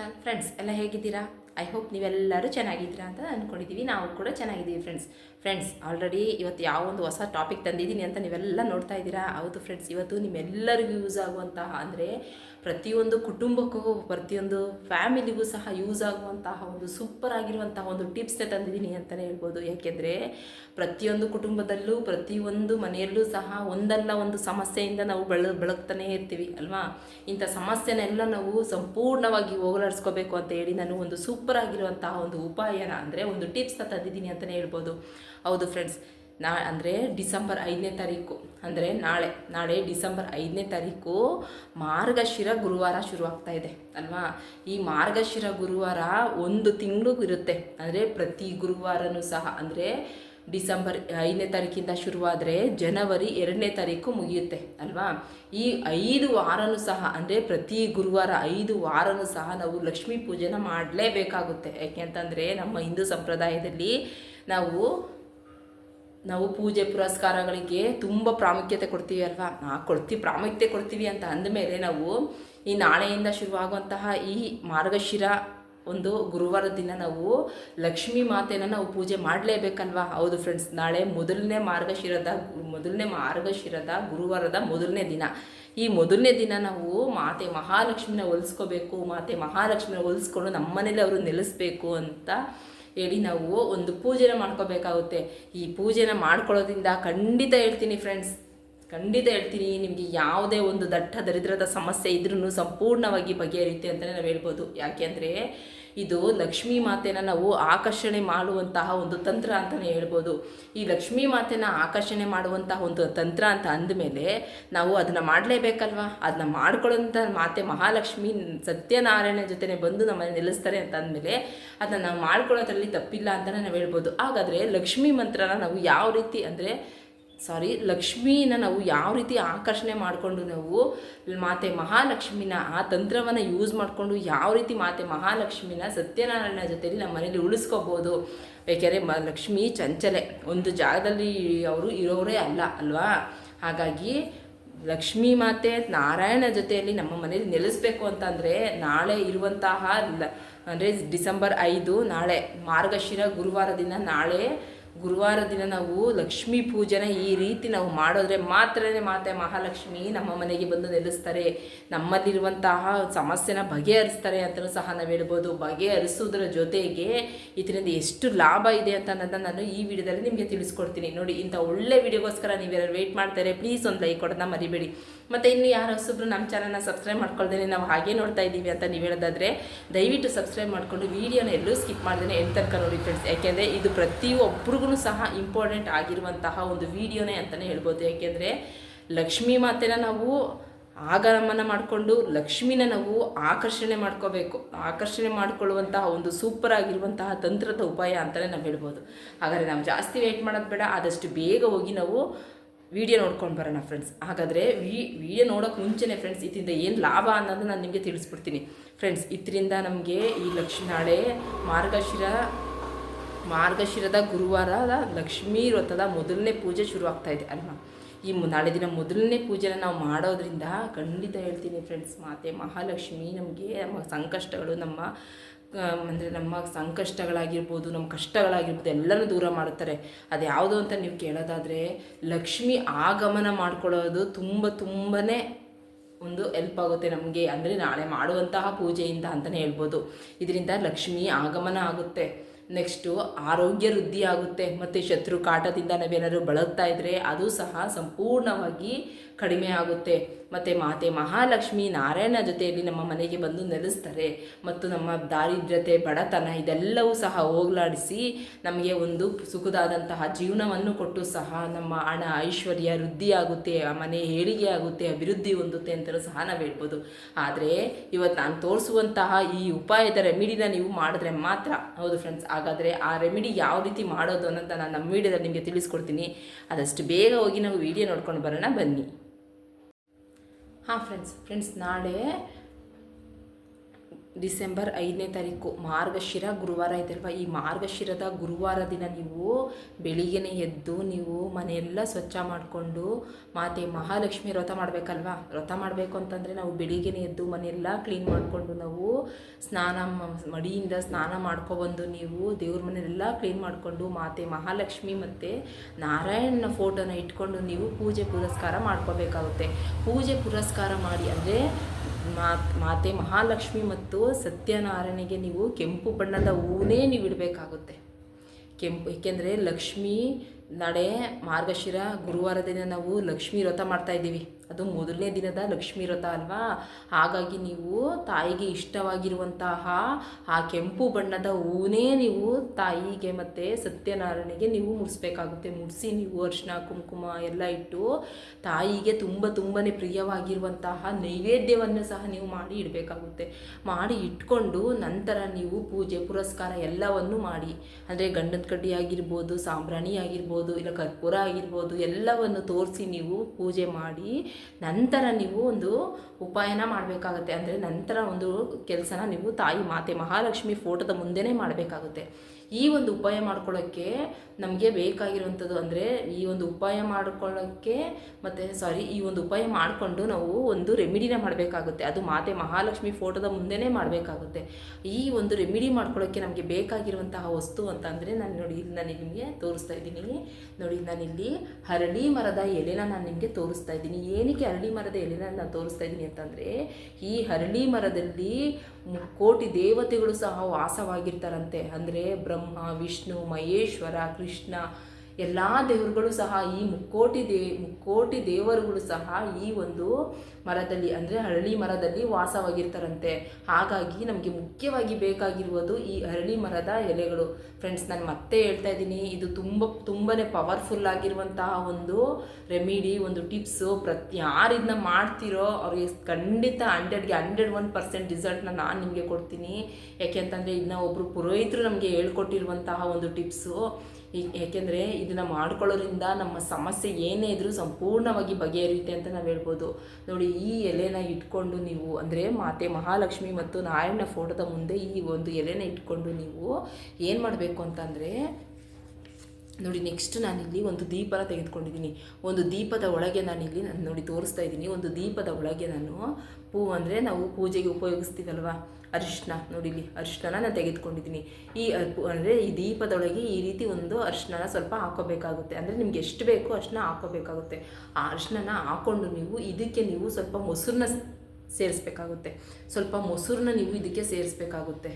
Channel friends ಎಲ್ಲ ಹೇಗಿದ್ದೀರಾ? I hope ನೀವೆಲ್ಲರೂ ಚೆನ್ನಾಗಿದ್ದೀರಾ ಅಂತ ಅಂದ್ಕೊಂಡಿದ್ದೀವಿ ನಾವು ಕೂಡ ಚೆನ್ನಾಗಿದ್ದೀವಿ ಫ್ರೆಂಡ್ಸ್ ಫ್ರೆಂಡ್ಸ್ ಆಲ್ರೆಡಿ ಇವತ್ತು ಯಾವ ಒಂದು ಹೊಸ ಟಾಪಿಕ್ ತಂದಿದ್ದೀನಿ ಅಂತ ನೀವೆಲ್ಲ ನೋಡ್ತಾ ಇದ್ದೀರಾ? ಹೌದು ಫ್ರೆಂಡ್ಸ್ ಇವತ್ತು ನಿಮ್ಮೆಲ್ಲರಿಗೂ ಯೂಸ್ ಆಗುವಂತಹ ಅಂದರೆ ಪ್ರತಿಯೊಂದು ಕುಟುಂಬಕ್ಕೂ, ಪ್ರತಿಯೊಂದು ಫ್ಯಾಮಿಲಿಗೂ ಸಹ ಯೂಸ್ ಆಗುವಂತಹ ಒಂದು ಸೂಪರ್ ಆಗಿರುವಂತಹ ಒಂದು ಟಿಪ್ಸ್ನ ತಂದಿದ್ದೀನಿ ಅಂತಲೇ ಹೇಳ್ಬೋದು. ಯಾಕೆಂದರೆ ಪ್ರತಿಯೊಂದು ಕುಟುಂಬದಲ್ಲೂ, ಪ್ರತಿಯೊಂದು ಮನೆಯಲ್ಲೂ ಸಹ ಒಂದಲ್ಲ ಒಂದು ಸಮಸ್ಯೆಯಿಂದ ನಾವು ಬೆಳ, ಬೆಳಗ್ತಾನೇ ಇರ್ತೀವಿ, ಅಲ್ವಾ? ಇಂಥ ಸಮಸ್ಯೆನೆಲ್ಲ ನಾವು ಸಂಪೂರ್ಣವಾಗಿ ಹೋಗಲಾಡಿಸ್ಕೋಬೇಕು ಅಂತ ಹೇಳಿ ನಾನು ಒಂದು ಸೂಪರ್ ಆಗಿರುವಂತಹ ಒಂದು ಉಪಾಯನ ಅಂದರೆ ಒಂದು ಟಿಪ್ಸ್ನ ತಂದಿದ್ದೀನಿ ಅಂತಲೇ ಹೇಳ್ಬೋದು. ಹೌದು ಫ್ರೆಂಡ್ಸ್ ನಾ ಅಂದರೆ ಡಿಸೆಂಬರ್ ಐದನೇ ತಾರೀಕು, ಅಂದರೆ ನಾಳೆ ನಾಳೆ ಡಿಸೆಂಬರ್ ಐದನೇ ತಾರೀಕು ಮಾರ್ಗಶಿರ ಗುರುವಾರ ಶುರುವಾಗ್ತಾ ಇದೆ, ಅಲ್ವಾ? ಈ ಮಾರ್ಗಶಿರ ಗುರುವಾರ ಒಂದು ತಿಂಗಳು ಇರುತ್ತೆ, ಅಂದರೆ ಪ್ರತಿ ಗುರುವಾರನೂ ಸಹ, ಅಂದರೆ ಡಿಸೆಂಬರ್ ಐದನೇ ತಾರೀಕಿಂದ ಶುರುವಾದರೆ ಜನವರಿ ಎರಡನೇ ತಾರೀಕು ಮುಗಿಯುತ್ತೆ, ಅಲ್ವಾ? ಈ ಐದು ವಾರನೂ ಸಹ, ಅಂದರೆ ಪ್ರತಿ ಗುರುವಾರ ಐದು ವಾರನೂ ಸಹ ನಾವು ಲಕ್ಷ್ಮೀ ಪೂಜೆನ ಮಾಡಲೇಬೇಕಾಗುತ್ತೆ. ಯಾಕೆ ಅಂತಂದರೆ ನಮ್ಮ ಹಿಂದೂ ಸಂಪ್ರದಾಯದಲ್ಲಿ ನಾವು ನಾವು ಪೂಜೆ ಪುರಸ್ಕಾರಗಳಿಗೆ ತುಂಬ ಪ್ರಾಮುಖ್ಯತೆ ಕೊಡ್ತೀವಿ, ಅಲ್ವಾ? ಆ ಕೊಡ್ತೀವಿ ಪ್ರಾಮುಖ್ಯತೆ ಕೊಡ್ತೀವಿ ಅಂತ ಅಂದಮೇಲೆ ನಾವು ಈ ನಾಳೆಯಿಂದ ಶುರುವಾಗುವಂತಹ ಈ ಮಾರ್ಗಶಿರ ಒಂದು ಗುರುವಾರ ದಿನ ನಾವು ಲಕ್ಷ್ಮೀ ಮಾತೆನ ನಾವು ಪೂಜೆ ಮಾಡಲೇಬೇಕಲ್ವಾ? ಹೌದು ಫ್ರೆಂಡ್ಸ್ ನಾಳೆ ಮೊದಲನೇ ಮಾರ್ಗಶಿರದ ಮೊದಲನೇ ಮಾರ್ಗಶಿರದ, ಗುರುವಾರದ ಮೊದಲನೇ ದಿನ. ಈ ಮೊದಲನೇ ದಿನ ನಾವು ಮಾತೆ ಮಹಾಲಕ್ಷ್ಮಿನ ಹೊಲಿಸ್ಕೋಬೇಕು, ಮಾತೆ ಮಹಾಲಕ್ಷ್ಮಿನ ಹೊಲಿಸ್ಕೊಂಡು ನಮ್ಮನೇಲಿ ಅವರು ನೆಲೆಸ್ಬೇಕು ಅಂತ ಹೇಳಿ ನಾವು ಒಂದು ಪೂಜೆನ ಮಾಡ್ಕೋಬೇಕಾಗುತ್ತೆ. ಈ ಪೂಜೆನ ಮಾಡ್ಕೊಳ್ಳೋದ್ರಿಂದ ಖಂಡಿತ ಹೇಳ್ತೀನಿ ಫ್ರೆಂಡ್ಸ್ ಖಂಡಿತ ಹೇಳ್ತೀನಿ ನಿಮಗೆ ಯಾವುದೇ ಒಂದು ದಟ್ಟ ದರಿದ್ರದ ಸಮಸ್ಯೆ ಇದ್ರೂ ಸಂಪೂರ್ಣವಾಗಿ ಬಗೆಹರಿಯುತ್ತೆ ಅಂತಲೇ ನಾವು ಹೇಳ್ಬೋದು. ಯಾಕೆಂದರೆ ಇದು ಲಕ್ಷ್ಮೀ ಮಾತೆನ ನಾವು ಆಕರ್ಷಣೆ ಮಾಡುವಂತಹ ಒಂದು ತಂತ್ರ ಅಂತಲೇ ಹೇಳ್ಬೋದು. ಈ ಲಕ್ಷ್ಮೀ ಮಾತೆನ ಆಕರ್ಷಣೆ ಮಾಡುವಂತಹ ಒಂದು ತಂತ್ರ ಅಂತ ಅಂದಮೇಲೆ ನಾವು ಅದನ್ನು ಮಾಡಲೇಬೇಕಲ್ವಾ? ಅದನ್ನ ಮಾಡ್ಕೊಳ್ಳೋಂಥ ಮಾತೆ ಮಹಾಲಕ್ಷ್ಮಿ ಸತ್ಯನಾರಾಯಣ ಜೊತೆನೆ ಬಂದು ನಮ್ಮನ್ನು ನಿಲ್ಲಿಸ್ತಾರೆ ಅಂತ ಅಂದಮೇಲೆ ಅದನ್ನು ನಾವು ಮಾಡ್ಕೊಳ್ಳೋದ್ರಲ್ಲಿ ತಪ್ಪಿಲ್ಲ ಅಂತಲೇ ನಾವು ಹೇಳ್ಬೋದು. ಹಾಗಾದರೆ ಲಕ್ಷ್ಮೀ ಮಂತ್ರನ ನಾವು ಯಾವ ರೀತಿ ಅಂದರೆ ಸಾರಿ, ಲಕ್ಷ್ಮೀನ ನಾವು ಯಾವ ರೀತಿ ಆಕರ್ಷಣೆ ಮಾಡಿಕೊಂಡು ನಾವು ಮಾತೆ ಮಹಾಲಕ್ಷ್ಮಿನ, ಆ ತಂತ್ರವನ್ನು ಯೂಸ್ ಮಾಡಿಕೊಂಡು ಯಾವ ರೀತಿ ಮಾತೆ ಮಹಾಲಕ್ಷ್ಮಿನ ಸತ್ಯನಾರಾಯಣ ಜೊತೆಯಲ್ಲಿ ನಮ್ಮ ಮನೇಲಿ ಉಳಿಸ್ಕೋಬೋದು. ಯಾಕೆಂದರೆ ಮ, ಲಕ್ಷ್ಮಿ ಚಂಚಲೆ, ಒಂದು ಜಾಗದಲ್ಲಿ ಅವರು ಇರೋರೇ ಅಲ್ಲ, ಅಲ್ವಾ? ಹಾಗಾಗಿ ಲಕ್ಷ್ಮೀ ಮಾತೆ ನಾರಾಯಣ ಜೊತೆಯಲ್ಲಿ ನಮ್ಮ ಮನೇಲಿ ನೆಲೆಸ್ಬೇಕು ಅಂತಂದರೆ ನಾಳೆ ಇರುವಂತಹ ಅಂದರೆ ಡಿಸೆಂಬರ್ ಐದು ನಾಳೆ ಮಾರ್ಗಶಿರ ಗುರುವಾರ ದಿನ ನಾಳೆ ಗುರುವಾರ ದಿನ ನಾವು ಲಕ್ಷ್ಮೀ ಪೂಜೆನ ಈ ರೀತಿ ನಾವು ಮಾಡಿದ್ರೆ ಮಾತ್ರನೇ ಮಾತೆ ಮಹಾಲಕ್ಷ್ಮಿ ನಮ್ಮ ಮನೆಗೆ ಬಂದು ನೆಲೆಸ್ತಾರೆ. ನಮ್ಮಲ್ಲಿರುವಂತಹ ಸಮಸ್ಯೆನ ಬಗೆಹರಿಸ್ತಾರೆ ಅಂತಲೂ ಸಹ ನಾವು ಹೇಳ್ಬೋದು. ಬಗೆಹರಿಸೋದ್ರ ಜೊತೆಗೆ ಇದರಿಂದ ಎಷ್ಟು ಲಾಭ ಇದೆ ಅಂತ ಅನ್ನೋದನ್ನು ನಾನು ಈ ವಿಡಿಯೋದಲ್ಲಿ ನಿಮಗೆ ತಿಳಿಸ್ಕೊಡ್ತೀನಿ. ನೋಡಿ, ಇಂಥ ಒಳ್ಳೆ ವಿಡಿಯೋಗೋಸ್ಕರ ನೀವ್ಯಾರು ವೆಯ್ಟ್ ಮಾಡ್ತಾರೆ ಪ್ಲೀಸ್ ಒಂದು ಲೈಕ್ ಕೊಡೋದನ್ನ ಮರಿಬೇಡಿ. ಮತ್ತು ಇನ್ನು ಯಾರು ಹೊಸಬ್ರು ನಮ್ಮ ಚಾನಲ್ನ ಸಬ್ಸ್ಕ್ರೈಬ್ ಮಾಡ್ಕೊಳ್ದೇನೆ, ನಾವು ಹಾಗೆ ನೋಡ್ತಾ ಇದ್ದೀವಿ ಅಂತ ನೀವು ಹೇಳೋದಾದರೆ, ದಯವಿಟ್ಟು ಸಬ್ಸ್ಕ್ರೈಬ್ ಮಾಡಿಕೊಂಡು ವೀಡಿಯೋನ ಎಲ್ಲೂ ಸ್ಕಿಪ್ ಮಾಡ್ದೇನೆ ಎಂತ ತನಕ ನೋಡಿ ಫ್ರೆಂಡ್ಸ್ ಯಾಕೆಂದರೆ ಇದು ಪ್ರತಿಯೊಬ್ಬರಿಗೂ ಸಹ ಇಂಪಾರ್ಟೆಂಟ್ ಆಗಿರುವಂತಹ ಒಂದು ವೀಡಿಯೋನೇ ಅಂತಲೇ ಹೇಳ್ಬೋದು. ಯಾಕೆಂದರೆ, ಲಕ್ಷ್ಮೀ ಮಾತೆನ ನಾವು ಆಗಮನ ಮಾಡಿಕೊಂಡು, ಲಕ್ಷ್ಮಿನ ನಾವು ಆಕರ್ಷಣೆ ಮಾಡ್ಕೋಬೇಕು. ಆಕರ್ಷಣೆ ಮಾಡಿಕೊಳ್ಳುವಂತಹ ಒಂದು ಸೂಪರ್ ಆಗಿರುವಂತಹ ತಂತ್ರದ ಉಪಾಯ ಅಂತಲೇ ನಾವು ಹೇಳ್ಬೋದು. ಹಾಗಾದರೆ ನಾವು ಜಾಸ್ತಿ ವೆಯ್ಟ್ ಮಾಡೋದು ಬೇಡ. ಆದಷ್ಟು ಬೇಗ ಹೋಗಿ ನಾವು ವಿಡಿಯೋ ನೋಡ್ಕೊಂಡು ಬರೋಣ ಫ್ರೆಂಡ್ಸ್ ಹಾಗಾದರೆ ವಿ, ವಿಡಿಯೋ ನೋಡೋಕೆ ಮುಂಚೆನೇ ಫ್ರೆಂಡ್ಸ್ ಇದರಿಂದ ಏನು ಲಾಭ ಅನ್ನೋದು ನಾನು ನಿಮಗೆ ತಿಳಿಸ್ಬಿಡ್ತೀನಿ. ಫ್ರೆಂಡ್ಸ್ ಇದರಿಂದ ನಮಗೆ ಈ ಲಕ್ಷ್ಮಿ ನಾಳೆ ಮಾರ್ಗಶಿರ, ಮಾರ್ಗಶಿರದ ಗುರುವಾರದ ಲಕ್ಷ್ಮೀ ವ್ರತದ ಮೊದಲನೇ ಪೂಜೆ ಶುರುವಾಗ್ತಾ ಇದೆ ಅಲ್ವಾ? ಈ ನಾಳೆ ದಿನ ಮೊದಲನೇ ಪೂಜೆನ ನಾವು ಮಾಡೋದ್ರಿಂದ ಖಂಡಿತ ಹೇಳ್ತೀನಿ ಫ್ರೆಂಡ್ಸ್ ಮಾತೆ ಮಹಾಲಕ್ಷ್ಮಿ ನಮಗೆ ನಮ್ಮ ಸಂಕಷ್ಟಗಳು, ನಮ್ಮ ಅಂದರೆ ನಮ್ಮ ಸಂಕಷ್ಟಗಳಾಗಿರ್ಬೋದು, ನಮ್ಮ ಕಷ್ಟಗಳಾಗಿರ್ಬೋದು, ಎಲ್ಲನೂ ದೂರ ಮಾಡುತ್ತಾರೆ. ಅದು ಯಾವುದು ಅಂತ ನೀವು ಕೇಳೋದಾದರೆ, ಲಕ್ಷ್ಮಿ ಆಗಮನ ಮಾಡ್ಕೊಳ್ಳೋದು ತುಂಬ ತುಂಬಾ ಒಂದು ಹೆಲ್ಪ್ ಆಗುತ್ತೆ ನಮಗೆ. ಅಂದರೆ ನಾಳೆ ಮಾಡುವಂತಹ ಪೂಜೆಯಿಂದ ಅಂತಲೇ ಹೇಳ್ಬೋದು. ಇದರಿಂದ ಲಕ್ಷ್ಮಿ ಆಗಮನ ಆಗುತ್ತೆ. ನೆಕ್ಸ್ಟು ಆರೋಗ್ಯ ವೃದ್ಧಿ ಆಗುತ್ತೆ. ಮತ್ತು ಶತ್ರು ಕಾಟದಿಂದ ನಾವೇನಾದ್ರು ಬಳಗ್ತಾ ಇದ್ದರೆ ಅದು ಸಹ ಸಂಪೂರ್ಣವಾಗಿ ಕಡಿಮೆ ಆಗುತ್ತೆ. ಮತ್ತು ಮಾತೆ ಮಹಾಲಕ್ಷ್ಮಿ ನಾರಾಯಣ ಜೊತೆಯಲ್ಲಿ ನಮ್ಮ ಮನೆಗೆ ಬಂದು ನೆಲೆಸ್ತಾರೆ. ಮತ್ತು ನಮ್ಮ ದಾರಿದ್ರ್ಯತೆ, ಬಡತನ ಇದೆಲ್ಲವೂ ಸಹ ಹೋಗಲಾಡಿಸಿ ನಮಗೆ ಒಂದು ಸುಖದಾದಂತಹ ಜೀವನವನ್ನು ಕೊಟ್ಟು ಸಹ ನಮ್ಮ ಹಣ ಐಶ್ವರ್ಯ ವೃದ್ಧಿಯಾಗುತ್ತೆ ಆ ಮನೆ ಏಳಿಗೆ ಆಗುತ್ತೆ, ಅಭಿವೃದ್ಧಿ ಹೊಂದುತ್ತೆ ಅಂತಲೂ ಸಹ ನಾವು ಹೇಳ್ಬೋದು. ಆದರೆ ಇವತ್ತು ನಾನು ತೋರಿಸುವಂತಹ ಈ ಉಪಾಯದ ರೆಮಿಡಿನ ನೀವು ಮಾಡಿದ್ರೆ ಮಾತ್ರ, ಹೌದು ಫ್ರೆಂಡ್ಸ್ ಹಾಗಾದರೆ ಆ ರೆಮಿಡಿ ಯಾವ ರೀತಿ ಮಾಡೋದು ಅನ್ನೋದನ್ನು ನಾನು ನಮ್ಮ ವೀಡಿಯೋದಲ್ಲಿ ನಿಮಗೆ ತಿಳಿಸ್ಕೊಡ್ತೀನಿ. ಅದಷ್ಟು ಬೇಗ ಹೋಗಿ ನಾವು ವಿಡಿಯೋ ನೋಡ್ಕೊಂಡು ಬರೋಣ, ಬನ್ನಿ. ಹಾಂ ಫ್ರೆಂಡ್ಸ್ ಫ್ರೆಂಡ್ಸ್ ನಾಳೆ ಡಿಸೆಂಬರ್ ಐದನೇ ತಾರೀಕು ಮಾರ್ಗಶಿರ ಗುರುವಾರ ಐತಲ್ವ ಈ ಮಾರ್ಗಶಿರದ ಗುರುವಾರ ದಿನ ನೀವು ಬೆಳಿಗ್ಗೆನೇ ಎದ್ದು ನೀವು ಮನೆಯೆಲ್ಲ ಸ್ವಚ್ಛ ಮಾಡಿಕೊಂಡು ಮಾತೆ ಮಹಾಲಕ್ಷ್ಮಿ ವ್ರತ ಮಾಡಬೇಕಲ್ವಾ? ವ್ರತ ಮಾಡಬೇಕು ಅಂತಂದರೆ ನಾವು ಬೆಳಿಗ್ಗೆನೇ ಎದ್ದು ಮನೆಯೆಲ್ಲ ಕ್ಲೀನ್ ಮಾಡಿಕೊಂಡು ನಾವು ಸ್ನಾನ ಮಡಿಯಿಂದ ಸ್ನಾನ ಮಾಡ್ಕೊಬಂದು ನೀವು ದೇವ್ರ ಮನೆಯೆಲ್ಲ ಕ್ಲೀನ್ ಮಾಡಿಕೊಂಡು ಮಾತೆ ಮಹಾಲಕ್ಷ್ಮಿ ಮತ್ತು ನಾರಾಯಣನ ಫೋಟೋನ ಇಟ್ಕೊಂಡು ನೀವು ಪೂಜೆ ಪುರಸ್ಕಾರ ಮಾಡ್ಕೋಬೇಕಾಗುತ್ತೆ. ಪೂಜೆ ಪುರಸ್ಕಾರ ಮಾಡಿ ಅಂದರೆ ಮಾತ್ ಮಹಾಲಕ್ಷ್ಮಿ ಮತ್ತು ಸತ್ಯನಾರಾಯಣಿಗೆ ನೀವು ಕೆಂಪು ಬಣ್ಣದ ಹೂವನ್ನೇ ನೀವು ಇಡಬೇಕಾಗುತ್ತೆ. ಕೆಂಪು, ಏಕೆಂದರೆ ಲಕ್ಷ್ಮೀ ನಡೆ ಮಾರ್ಗಶಿರ ಗುರುವಾರ ದಿನ ನಾವು ಲಕ್ಷ್ಮೀ ವ್ರತ ಮಾಡ್ತಾ ಇದ್ದೀವಿ. ಅದು ಮೊದಲನೇ ದಿನದ ಲಕ್ಷ್ಮೀ ವ್ರತ ಅಲ್ವಾ? ಹಾಗಾಗಿ ನೀವು ತಾಯಿಗೆ ಇಷ್ಟವಾಗಿರುವಂತಹ ಆ ಕೆಂಪು ಬಣ್ಣದ ಹೂವನ್ನೇ ನೀವು ತಾಯಿಗೆ ಮತ್ತು ಸತ್ಯನಾರಾಯಣಿಗೆ ನೀವು ಮುಡಿಸ್ಬೇಕಾಗುತ್ತೆ. ಮುಡಿಸಿ ನೀವು ಅರ್ಶಿನ, ಕುಂಕುಮ ಎಲ್ಲ ಇಟ್ಟು ತಾಯಿಗೆ ತುಂಬ ತುಂಬಾ ಪ್ರಿಯವಾಗಿರುವಂತಹ ನೈವೇದ್ಯವನ್ನು ಸಹ ನೀವು ಮಾಡಿ ಇಡಬೇಕಾಗುತ್ತೆ. ಮಾಡಿ ಇಟ್ಕೊಂಡು ನಂತರ ನೀವು ಪೂಜೆ, ಪುರಸ್ಕಾರ ಎಲ್ಲವನ್ನು ಮಾಡಿ. ಅಂದರೆ ಗಂಡನ ಕಡ್ಡಿ ಆಗಿರ್ಬೋದು, ಸಾಂಬ್ರಾಣಿ ಆಗಿರ್ಬೋದು, ಇಲ್ಲ ಕರ್ಪೂರ ಆಗಿರ್ಬೋದು ಎಲ್ಲವನ್ನು ತೋರಿಸಿ ನೀವು ಪೂಜೆ ಮಾಡಿ ನಂತರ ನೀವು ಒಂದು ಉಪಾಯನ ಮಾಡಬೇಕಾಗುತ್ತೆ. ಅಂದರೆ ನಂತರ ಒಂದು ಕೆಲಸನ ನೀವು ತಾಯಿ, ಮಾತೆ ಮಹಾಲಕ್ಷ್ಮಿ ಫೋಟೋದ ಮುಂದೆನೇ ಮಾಡಬೇಕಾಗುತ್ತೆ. ಈ ಒಂದು ಉಪಾಯ ಮಾಡ್ಕೊಳ್ಳೋಕ್ಕೆ ನಮಗೆ ಬೇಕಾಗಿರುವಂಥದ್ದು ಅಂದರೆ ಈ ಒಂದು ಉಪಾಯ ಮಾಡ್ಕೊಳ್ಳೋಕ್ಕೆ ಮತ್ತು ಸಾರಿ ಈ ಒಂದು ಉಪಾಯ ಮಾಡಿಕೊಂಡು ನಾವು ಒಂದು ರೆಮಿಡಿನ ಮಾಡಬೇಕಾಗುತ್ತೆ. ಅದು ಮಾತೆ ಮಹಾಲಕ್ಷ್ಮಿ ಫೋಟೋದ ಮುಂದೆನೇ ಮಾಡಬೇಕಾಗುತ್ತೆ. ಈ ಒಂದು ರೆಮಿಡಿ ಮಾಡ್ಕೊಳ್ಳೋಕ್ಕೆ ನಮಗೆ ಬೇಕಾಗಿರುವಂತಹ ವಸ್ತು ಅಂತ ಅಂದರೆ ನಾನು ನೋಡಿ ಇಲ್ಲಿ ನಾನು ನಿಮಗೆ ತೋರಿಸ್ತಾ ಇದ್ದೀನಿ. ನೋಡಿ ನಾನಿಲ್ಲಿ ಹರಳಿ ಮರದ ಎಲೆನ ನಾನು ನಿಮಗೆ ತೋರಿಸ್ತಾ ಇದ್ದೀನಿ. ಏನಕ್ಕೆ ಹರಳಿ ಮರದ ಎಲೆನ ನಾನು ತೋರಿಸ್ತಾ ಇದ್ದೀನಿ ಅಂತಂದರೆ, ಈ ಹರಳಿ ಮರದಲ್ಲಿ ಕೋಟಿ ದೇವತೆಗಳು ಸಹ ವಾಸವಾಗಿರ್ತಾರಂತೆ. ಅಂದರೆ ಬ್ರಹ್ಮ ವಿಷ್ಣು ಮಹೇಶ್ವರ ಕೃಷ್ಣ ಎಲ್ಲ ದೇವರುಗಳು ಸಹ ಈ ಮುಕ್ಕೋಟಿ ದೇ, ಮುಕ್ಕೋಟಿ ದೇವರುಗಳು ಸಹ ಈ ಒಂದು ಮರದಲ್ಲಿ, ಅಂದರೆ ಅರಳಿ ಮರದಲ್ಲಿ ವಾಸವಾಗಿರ್ತಾರಂತೆ. ಹಾಗಾಗಿ ನಮಗೆ ಮುಖ್ಯವಾಗಿ ಬೇಕಾಗಿರುವುದು ಈ ಅರಳಿ ಮರದ ಎಲೆಗಳು. ಫ್ರೆಂಡ್ಸ್ ನಾನು ಮತ್ತೆ ಹೇಳ್ತಾ ಇದ್ದೀನಿ, ಇದು ತುಂಬ ತುಂಬಾ ಪವರ್ಫುಲ್ ಆಗಿರುವಂತಹ ಒಂದು ರೆಮಿಡಿ ಒಂದು ಟಿಪ್ಸು ಪ್ರತಿ, ಯಾರು ಇದನ್ನ ಮಾಡ್ತಿರೋ ಅವ್ರಿಗೆ ಖಂಡಿತ ಹಂಡ್ರೆಡ್ಗೆ ಹಂಡ್ರೆಡ್ ಒನ್ ಪರ್ಸೆಂಟ್ ರಿಸಲ್ಟ್ನ ನಾನು ನಿಮಗೆ ಕೊಡ್ತೀನಿ. ಯಾಕೆಂತಂದರೆ ಇದನ್ನ ಒಬ್ಬರು ಪುರೋಹಿತರು ನಮಗೆ ಹೇಳ್ಕೊಟ್ಟಿರುವಂತಹ ಒಂದು ಟಿಪ್ಸು ಏಕೆಂದರೆ ಇದನ್ನು ಮಾಡ್ಕೊಳ್ಳೋದ್ರಿಂದ ನಮ್ಮ ಸಮಸ್ಯೆ ಏನೇ ಇದ್ರೂ ಸಂಪೂರ್ಣವಾಗಿ ಬಗೆಹರಿಯುತ್ತೆ ಅಂತ ನಾವು ಹೇಳ್ಬೋದು. ನೋಡಿ, ಈ ಎಲೆನ ಇಟ್ಕೊಂಡು ನೀವು, ಅಂದರೆ ಮಾತೆ ಮಹಾಲಕ್ಷ್ಮಿ ಮತ್ತು ನಾರಾಯಣ ಫೋಟೋದ ಮುಂದೆ ಈ ಒಂದು ಎಲೆನ ಇಟ್ಕೊಂಡು ನೀವು ಏನು ಮಾಡಬೇಕು ಅಂತಂದರೆ ನೋಡಿ ನೆಕ್ಸ್ಟ್ ನಾನಿಲ್ಲಿ ಒಂದು ದೀಪನ ತೆಗೆದುಕೊಂಡಿದ್ದೀನಿ. ಒಂದು ದೀಪದ ಒಳಗೆ ನಾನಿಲ್ಲಿ ನಾನು ನೋಡಿ ತೋರಿಸ್ತಾ ಇದ್ದೀನಿ. ಒಂದು ದೀಪದ ಒಳಗೆ ನಾನು ಹೂ ಅಂದರೆ ನಾವು ಪೂಜೆಗೆ ಉಪಯೋಗಿಸ್ತೀವಲ್ವ? ಅರಿಶಿನ. ನೋಡಿ ಇಲ್ಲಿ ಅರಿಶಿನ ನಾನು ತೆಗೆದುಕೊಂಡಿದ್ದೀನಿ. ಈ ಅಂದರೆ ಈ ದೀಪದೊಳಗೆ ಈ ರೀತಿ ಒಂದು ಅರಿಶಿನ ಸ್ವಲ್ಪ ಹಾಕೋಬೇಕಾಗುತ್ತೆ. ಅಂದರೆ ನಿಮ್ಗೆ ಎಷ್ಟು ಬೇಕೋ ಅರಿಶಿನ ಹಾಕೋಬೇಕಾಗುತ್ತೆ. ಆ ಅರಿಶಿನ ಹಾಕ್ಕೊಂಡು ನೀವು ಇದಕ್ಕೆ ನೀವು ಸ್ವಲ್ಪ ಮೊಸರನ್ನ ಸೇರಿಸ್ಬೇಕಾಗುತ್ತೆ. ಸ್ವಲ್ಪ ಮೊಸರನ್ನ ನೀವು ಇದಕ್ಕೆ ಸೇರಿಸ್ಬೇಕಾಗುತ್ತೆ.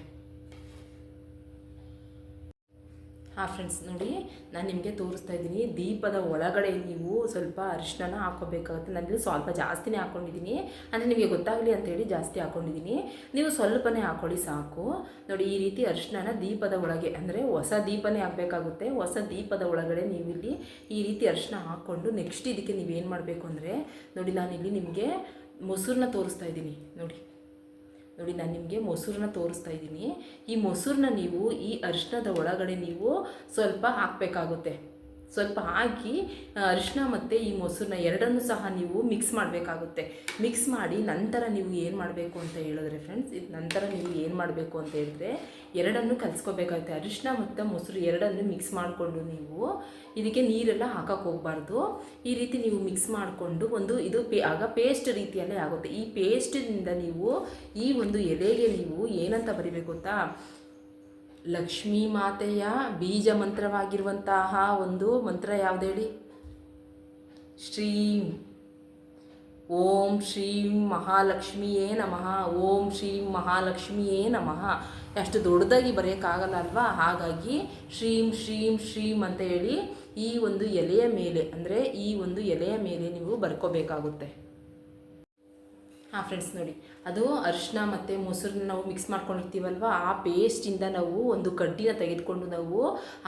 ಹಾಂ ಫ್ರೆಂಡ್ಸ್, ನೋಡಿ, ನಾನು ನಿಮಗೆ ತೋರಿಸ್ತಾ ಇದ್ದೀನಿ. ದೀಪದ ಒಳಗಡೆ ನೀವು ಸ್ವಲ್ಪ ಅರಿಶಿನ ಹಾಕೋಬೇಕಾಗುತ್ತೆ ನಾನಿಲ್ಲಿ ಸ್ವಲ್ಪ ಜಾಸ್ತಿನೇ ಹಾಕ್ಕೊಂಡಿದ್ದೀನಿ. ಅಂದರೆ ನಿಮಗೆ ಗೊತ್ತಾಗಲಿ ಅಂತೇಳಿ ಜಾಸ್ತಿ ಹಾಕ್ಕೊಂಡಿದ್ದೀನಿ. ನೀವು ಸ್ವಲ್ಪನೇ ಹಾಕ್ಕೊಳ್ಳಿ ಸಾಕು. ನೋಡಿ, ಈ ರೀತಿ ಅರಿಶಿನ ದೀಪದ ಒಳಗೆ, ಅಂದರೆ ಹೊಸ ದೀಪನೇ ಹಾಕಬೇಕಾಗುತ್ತೆ. ಹೊಸ ದೀಪದ ಒಳಗಡೆ ನೀವು ಇಲ್ಲಿ ಈ ರೀತಿ ಅರಿಶಿನ ಹಾಕ್ಕೊಂಡು ನೆಕ್ಸ್ಟ್ ಇದಕ್ಕೆ ನೀವೇನು ಮಾಡಬೇಕು ಅಂದರೆ, ನೋಡಿ ನಾನಿಲ್ಲಿ ನಿಮಗೆ ಮೊಸರನ್ನ ತೋರಿಸ್ತಾ ಇದ್ದೀನಿ. ನೋಡಿ. ನೋಡಿ, ನಾನು ನಿಮಗೆ ಮೊಸರನ್ನ ತೋರಿಸ್ತಾ ಇದ್ದೀನಿ. ಈ ಮೊಸರನ್ನ ನೀವು ಈ ಅರಿಶಿನದ ಒಳಗಡೆ ನೀವು ಸ್ವಲ್ಪ ಹಾಕಬೇಕಾಗುತ್ತೆ. ಸ್ವಲ್ಪ ಹಾಕಿ ಅರಿಶಿನ ಮತ್ತು ಈ ಮೊಸರನ್ನ ಎರಡನ್ನು ಸಹ ನೀವು ಮಿಕ್ಸ್ ಮಾಡಬೇಕಾಗುತ್ತೆ. ಮಿಕ್ಸ್ ಮಾಡಿ ನಂತರ ನೀವು ಏನು ಮಾಡಬೇಕು ಅಂತ ಹೇಳಿದ್ರೆ ಫ್ರೆಂಡ್ಸ್ ಇದು ನಂತರ ನೀವು ಏನು ಮಾಡಬೇಕು ಅಂತ ಹೇಳಿದ್ರೆ ಎರಡನ್ನು ಕಲಿಸ್ಕೋಬೇಕಾಗುತ್ತೆ. ಅರಿಶಿನ ಮತ್ತು ಮೊಸರು ಎರಡನ್ನು ಮಿಕ್ಸ್ ಮಾಡಿಕೊಂಡು ನೀವು ಇದಕ್ಕೆ ನೀರೆಲ್ಲ ಹಾಕಕ್ಕೆ ಹೋಗ್ಬಾರ್ದು. ಈ ರೀತಿ ನೀವು ಮಿಕ್ಸ್ ಮಾಡಿಕೊಂಡು ಒಂದು ಇದು ಪೇ, ಆಗ ಪೇಸ್ಟ್ ರೀತಿಯಲ್ಲೇ ಆಗುತ್ತೆ. ಈ ಪೇಸ್ಟಿನಿಂದ ನೀವು ಈ ಒಂದು ಎಲೆಗೆ ನೀವು ಏನಂತ ಬರಿಬೇಕು ಗೊತ್ತಾ? ಲಕ್ಷ್ಮೀ ಮಾತೆಯ ಬೀಜ ಮಂತ್ರವಾಗಿರುವಂತಹ ಒಂದು ಮಂತ್ರ ಯಾವುದು ಹೇಳಿ ಶ್ರೀಂ. ಓಂ ಶ್ರೀಂ ಮಹಾಲಕ್ಷ್ಮಿಯೇ ನಮಃ. ಓಂ ಶ್ರೀಂ ಮಹಾಲಕ್ಷ್ಮಿಯೇ ನಮಃ. ಅಷ್ಟು ದೊಡ್ಡದಾಗಿ ಬರೆಯೋಕ್ಕಾಗಲ್ಲ ಅಲ್ವಾ ಹಾಗಾಗಿ ಶ್ರೀಂ ಶ್ರೀಂ ಶ್ರೀಂ ಅಂತ ಹೇಳಿ ಈ ಒಂದು ಎಲೆಯ ಮೇಲೆ, ಅಂದರೆ ಈ ಒಂದು ಎಲೆಯ ಮೇಲೆ ನೀವು ಬರ್ಕೋಬೇಕಾಗುತ್ತೆ. ಹಾಂ ಫ್ರೆಂಡ್ಸ್ ನೋಡಿ. ಅದು ಅರಿಶಿನ ಮತ್ತು ಮೊಸರನ್ನ ನಾವು ಮಿಕ್ಸ್ ಮಾಡ್ಕೊಂಡಿರ್ತೀವಲ್ವ? ಆ ಪೇಸ್ಟಿಂದ ನಾವು ಒಂದು ಕಡ್ಡಿನ ತೆಗೆದುಕೊಂಡು ನಾವು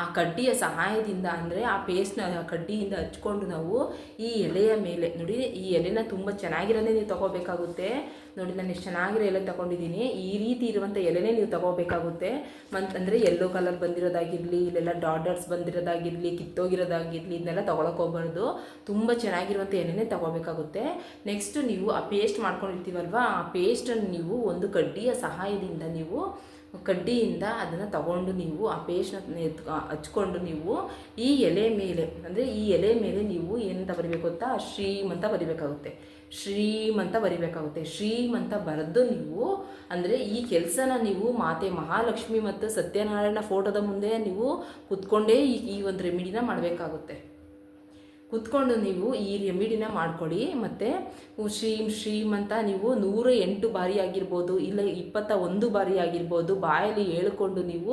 ಆ ಕಡ್ಡಿಯ ಸಹಾಯದಿಂದ ಅಂದರೆ ಆ ಪೇಸ್ಟ್ನ ಕಡ್ಡಿಯಿಂದ ಹಚ್ಕೊಂಡು ನಾವು ಈ ಎಲೆಯ ಮೇಲೆ, ನೋಡಿ ಈ ಎಲೆನ ತುಂಬ ಚೆನ್ನಾಗಿರೋದೇ ನೀವು ತಗೋಬೇಕಾಗುತ್ತೆ. ನೋಡಿ, ನಾನು ಎಷ್ಟು ಚೆನ್ನಾಗಿರೋ ಎಲೆ ತಗೊಂಡಿದ್ದೀನಿ ಈ ರೀತಿ ಇರುವಂಥ ಎಲೆನೇ ನೀವು ತಗೋಬೇಕಾಗುತ್ತೆ. ಮತ್ತು ಅಂದರೆ ಯೆಲ್ಲೋ ಕಲರ್ ಬಂದಿರೋದಾಗಿರಲಿ, ಇಲ್ಲೆಲ್ಲ ಡಾಡರ್ಸ್ ಬಂದಿರೋದಾಗಿರಲಿ, ಕಿತ್ತೋಗಿರೋದಾಗಿರಲಿ, ಇದನ್ನೆಲ್ಲ ತೊಗೊಳಕ್ಕೆ ಹೋಗ್ಬಾರ್ದು. ತುಂಬ ಚೆನ್ನಾಗಿರುವಂಥ ಎಲೆನೇ ತಗೋಬೇಕಾಗುತ್ತೆ. ನೆಕ್ಸ್ಟ್ ನೀವು ಆ ಪೇಸ್ಟ್ ಮಾಡ್ಕೊಂಡಿರ್ತೀವಲ್ವ, ಆ ಪೇಸ್ಟನ್ನು ನೀವು ಒಂದು ಕಡ್ಡಿಯ ಸಹಾಯದಿಂದ ನೀವು ಕಡ್ಡಿಯಿಂದ ಅದನ್ನು ತಗೊಂಡು ನೀವು ಆ ಪೇಸ್ಟ್ನ ಹಚ್ಕೊಂಡು ನೀವು ಈ ಎಲೆ ಮೇಲೆ, ಅಂದರೆ ಈ ಎಲೆ ಮೇಲೆ ನೀವು ಏನಂತ ಬರಿಬೇಕು ಗೊತ್ತಾ? ಶ್ರೀಮಂತ ಬರಿಬೇಕಾಗುತ್ತೆ. ಶ್ರೀಮಂತ ಬರಿಬೇಕಾಗುತ್ತೆ. ಶ್ರೀಮಂತ ಬರೆದು ನೀವು, ಅಂದರೆ ಈ ಕೆಲಸನ ನೀವು ಮಾತೆ ಮಹಾಲಕ್ಷ್ಮಿ ಮತ್ತು ಸತ್ಯನಾರಾಯಣ ಫೋಟೋದ ಮುಂದೆ ನೀವು ಕುತ್ಕೊಂಡೇ ಈ ಈ ಒಂದು ರೆಮಿಡಿನ ಮಾಡಬೇಕಾಗುತ್ತೆ. ಕುತ್ಕೊಂಡು ನೀವು ಈ ರೆಮಿಡಿನ ಮಾಡ್ಕೊಳ್ಳಿ ಮತ್ತು ಶ್ರೀಮ್ ಶ್ರೀಮ್ ಅಂತ ನೀವು ನೂರ ಎಂಟು ಬಾರಿ ಆಗಿರ್ಬೋದು, ಇಲ್ಲ ಇಪ್ಪತ್ತ ಒಂದು ಬಾರಿ ಆಗಿರ್ಬೋದು, ಬಾಯಲ್ಲಿ ಹೇಳ್ಕೊಂಡು ನೀವು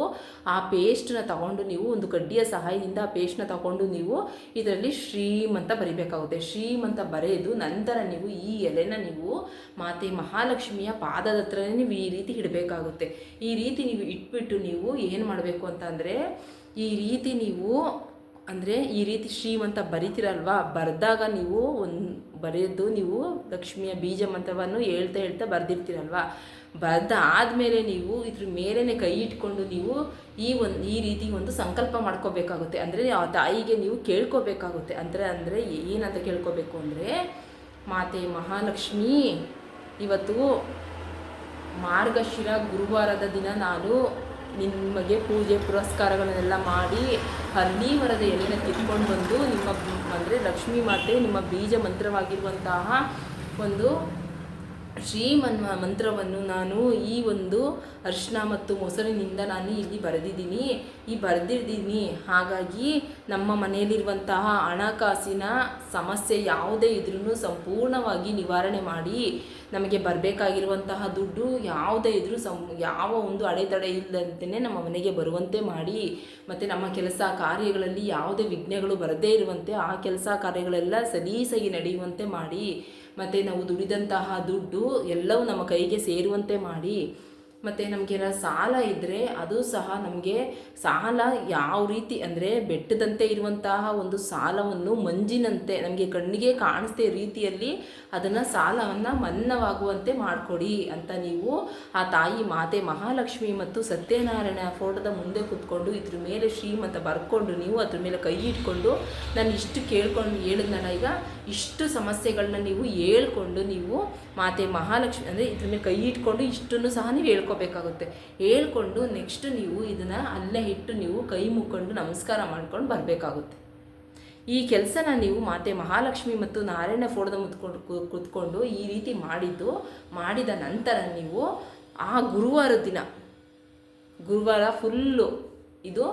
ಆ ಪೇಸ್ಟನ್ನ ತಗೊಂಡು ನೀವು ಒಂದು ಕಡ್ಡಿಯ ಸಹಾಯದಿಂದ ಆ ಪೇಸ್ಟ್ನ ತಗೊಂಡು ನೀವು ಇದರಲ್ಲಿ ಶ್ರೀಮ್ ಅಂತ ಬರಿಬೇಕಾಗುತ್ತೆ. ಶ್ರೀಮ್ ಅಂತ ಬರೆದು ನಂತರ ನೀವು ಈ ಎಲೆನ ನೀವು ಮಾತೆ ಮಹಾಲಕ್ಷ್ಮಿಯ ಪಾದದ ಹತ್ರನೇ ನೀವು ಈ ರೀತಿ ಇಡಬೇಕಾಗುತ್ತೆ. ಈ ರೀತಿ ನೀವು ಇಟ್ಬಿಟ್ಟು ನೀವು ಏನು ಮಾಡಬೇಕು ಅಂತಂದರೆ ಈ ರೀತಿ ನೀವು ಅಂದರೆ ಈ ರೀತಿ ಶ್ರೀಮಂತ ಬರೀತಿರಲ್ವಾ? ಬರೆದಾಗ ನೀವು ಒಂದು ಬರೆದು ನೀವು ಲಕ್ಷ್ಮಿಯ ಬೀಜ ಮಂತ್ರವನ್ನು ಹೇಳ್ತಾ ಹೇಳ್ತಾ ಬರೆದಿರ್ತೀರಲ್ವಾ? ಬರೆದ ಆದಮೇಲೆ ನೀವು ಇದ್ರ ಮೇಲೇ ಕೈ ಇಟ್ಕೊಂಡು ನೀವು ಈ ಒಂದು, ಈ ರೀತಿ ಒಂದು ಸಂಕಲ್ಪ ಮಾಡ್ಕೋಬೇಕಾಗುತ್ತೆ. ಅಂದರೆ ಆ ತಾಯಿಗೆ ನೀವು ಕೇಳ್ಕೋಬೇಕಾಗುತ್ತೆ. ಅಂದರೆ ಅಂದರೆ ಏನಂತ ಕೇಳ್ಕೋಬೇಕು ಅಂದರೆ, ಮಾತೆ ಮಹಾಲಕ್ಷ್ಮಿ, ಇವತ್ತು ಮಾರ್ಗಶಿರ ಗುರುವಾರದ ದಿನ ನಾನು ನಿಮಗೆ ಪೂಜೆ ಪುರಸ್ಕಾರಗಳನ್ನೆಲ್ಲ ಮಾಡಿ ಹರಳಿ ಮರದ ಎಲೆನ ಕಿತ್ಕೊಂಡು ಬಂದು ನಿಮ್ಮ ಅಂದರೆ ಲಕ್ಷ್ಮೀ ಮಾತೆ ನಿಮ್ಮ ಬೀಜ ಮಂತ್ರವಾಗಿರುವಂತಹ ಒಂದು ಶ್ರೀಮನ್ವ ಮಂತ್ರವನ್ನು ನಾನು ಈ ಒಂದು ಅರಿಶಿನ ಮತ್ತು ಮೊಸರಿನಿಂದ ನಾನು ಇಲ್ಲಿ ಬರೆದಿದ್ದೀನಿ. ಈ ಬರೆದಿದ್ದೀನಿ. ಹಾಗಾಗಿ ನಮ್ಮ ಮನೆಯಲ್ಲಿರುವಂತಹ ಹಣಕಾಸಿನ ಸಮಸ್ಯೆ ಯಾವುದೇ ಇದ್ರೂ ಸಂಪೂರ್ಣವಾಗಿ ನಿವಾರಣೆ ಮಾಡಿ ನಮಗೆ ಬರಬೇಕಾಗಿರುವಂತಹ ದುಡ್ಡು ಯಾವುದೇ ಇದ್ರೂ ಸಂ, ಯಾವ ಒಂದು ಅಡೆತಡೆ ಇಲ್ಲದಂತೆಯೇ ನಮ್ಮ ಮನೆಗೆ ಬರುವಂತೆ ಮಾಡಿ. ಮತ್ತು ನಮ್ಮ ಕೆಲಸ ಕಾರ್ಯಗಳಲ್ಲಿ ಯಾವುದೇ ವಿಘ್ನಗಳು ಬರದೇ ಇರುವಂತೆ ಆ ಕೆಲಸ ಕಾರ್ಯಗಳೆಲ್ಲ ಸಲೀಸಾಗಿ ನಡೆಯುವಂತೆ ಮಾಡಿ. ಮತ್ತು ನಾವು ದುಡಿದಂತಹ ದುಡ್ಡು ಎಲ್ಲವೂ ನಮ್ಮ ಕೈಗೆ ಸೇರುವಂತೆ ಮಾಡಿ ಮತ್ತು ನಮಗೇನ ಸಾಲ ಇದ್ದರೆ ಅದು ಸಹ ನಮಗೆ ಸಾಲ ಯಾವ ರೀತಿ ಅಂದರೆ ಬೆಟ್ಟದಂತೆ ಇರುವಂತಹ ಒಂದು ಸಾಲವನ್ನು ಮಂಜಿನಂತೆ ನಮಗೆ ಕಣ್ಣಿಗೆ ಕಾಣಿಸ್ದೇ ರೀತಿಯಲ್ಲಿ ಅದನ್ನು ಸಾಲವನ್ನು ಮನ್ನವಾಗುವಂತೆ ಮಾಡಿಕೊಡಿ ಅಂತ ನೀವು ಆ ತಾಯಿ ಮಾತೆ ಮಹಾಲಕ್ಷ್ಮಿ ಮತ್ತು ಸತ್ಯನಾರಾಯಣ ಫೋಟೋದ ಮುಂದೆ ಕೂತ್ಕೊಂಡು ಇದ್ರ ಮೇಲೆ ಶ್ರೀಮಂತ ಬರ್ಕೊಂಡು ನೀವು ಅದ್ರ ಮೇಲೆ ಕೈ ಇಟ್ಕೊಂಡು ನಾನು ಇಷ್ಟು ಕೇಳ್ಕೊಂಡು ಹೇಳಿದ್ನಲ್ಲ ಈಗ ಇಷ್ಟು ಸಮಸ್ಯೆಗಳನ್ನ ನೀವು ಹೇಳ್ಕೊಂಡು ನೀವು ಮಾತೆ ಮಹಾಲಕ್ಷ್ಮಿ ಅಂದರೆ ಇದ್ರ ಮೇಲೆ ಕೈ ಇಟ್ಕೊಂಡು ಇಷ್ಟನ್ನು ಸಹ ನೀವು ಹೇಳ್ಕೊಬೇಕಾಗುತ್ತೆ ಹೇಳ್ಕೊಂಡು ನೆಕ್ಸ್ಟ್ ನೀವು ಇದನ್ನು ಅಲ್ಲೇ ಇಟ್ಟು ನೀವು ಕೈ ಮುಕ್ಕೊಂಡು ನಮಸ್ಕಾರ ಮಾಡ್ಕೊಂಡು ಬರಬೇಕಾಗುತ್ತೆ. ಈ ಕೆಲಸನ ನೀವು ಮಾತೆ ಮಹಾಲಕ್ಷ್ಮಿ ಮತ್ತು ನಾರಾಯಣ ಫೋಟೋದ ಮುತ್ಕೊಂಡು ಕುತ್ಕೊಂಡು ಈ ರೀತಿ ಮಾಡಿದ್ದು, ಮಾಡಿದ ನಂತರ ನೀವು ಆ ಗುರುವಾರ ದಿನ, ಗುರುವಾರ ಫುಲ್ಲು ಇದು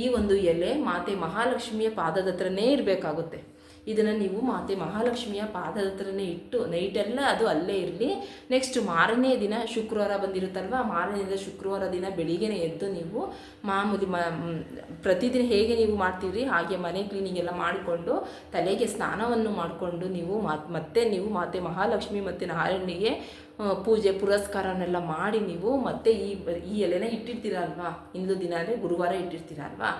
ಈ ಒಂದು ಎಲೆ ಮಾತೆ ಮಹಾಲಕ್ಷ್ಮಿಯ ಪಾದದ ಹತ್ರನೇ ಇರಬೇಕಾಗುತ್ತೆ. ಇದನ್ನು ನೀವು ಮಾತೆ ಮಹಾಲಕ್ಷ್ಮಿಯ ಪಾದದ ಹತ್ರನೇ ಇಟ್ಟು, ನೈಟೆಲ್ಲ ಅದು ಅಲ್ಲೇ ಇರಲಿ. ನೆಕ್ಸ್ಟ್ ಮಾರನೇ ದಿನ ಶುಕ್ರವಾರ ಬಂದಿರುತ್ತಲ್ವ? ಮಾರನೇ ದಿನ ಶುಕ್ರವಾರ ದಿನ ಬೆಳಿಗ್ಗೆನೇ ಎದ್ದು ನೀವು ಮಾಮೂಲಿ ಮ ಪ್ರತಿದಿನ ಹೇಗೆ ನೀವು ಮಾಡ್ತೀರಿ? ಹಾಗೆ ಮನೆ ಕ್ಲೀನಿಂಗ್ ಎಲ್ಲ ಮಾಡಿಕೊಂಡು, ತಲೆಗೆ ಸ್ನಾನವನ್ನು ಮಾಡಿಕೊಂಡು ನೀವು ಮತ್ತೆ ನೀವು ಮಾತೆ ಮಹಾಲಕ್ಷ್ಮಿ ಮತ್ತು ನಾರಾಯಣಿಗೆ ಪೂಜೆ ಪುರಸ್ಕಾರನೆಲ್ಲ ಮಾಡಿ ನೀವು ಮತ್ತೆ ಈ ಈ ಎಲೆನ ಇಟ್ಟಿರ್ತೀರ ಅಲ್ವಾ ಇಂದು ದಿನ ಅಂದರೆ ಗುರುವಾರ ಇಟ್ಟಿರ್ತೀರ ಅಲ್ವಾ